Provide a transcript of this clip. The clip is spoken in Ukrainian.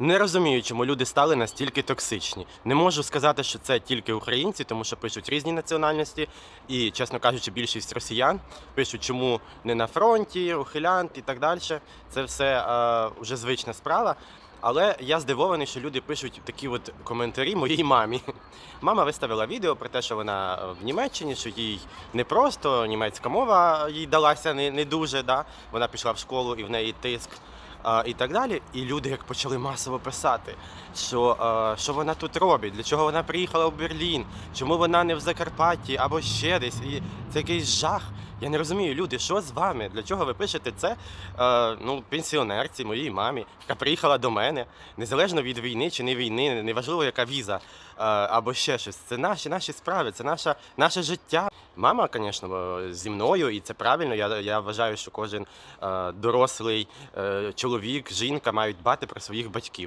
Не розумію, чому люди стали настільки токсичні. Не можу сказати, що це тільки українці, тому що пишуть різні національності, і, чесно кажучи, більшість росіян пишуть, чому не на фронті, ухилянт і так далі. Це все е, вже звична справа. Але я здивований, що люди пишуть такі от коментарі моїй мамі. Мама виставила відео про те, що вона е, в Німеччині, що їй не просто німецька мова їй далася не, не дуже. Да? Вона пішла в школу і в неї тиск і так далі. І люди як почали масово писати, що, що вона тут робить, для чого вона приїхала в Берлін, чому вона не в Закарпатті або ще десь. І це якийсь жах. Я не розумію, люди, що з вами? Для чого ви пишете це? Ну, пенсіонерці, моїй мамі, яка приїхала до мене, незалежно від війни чи не війни, неважливо, яка віза або ще щось. Це наші наші справи, це наша, наше життя. Мама, звісно, зі мною, і це правильно. Я, я вважаю, що кожен е, дорослий е, чоловік, жінка мають дбати про своїх батьків.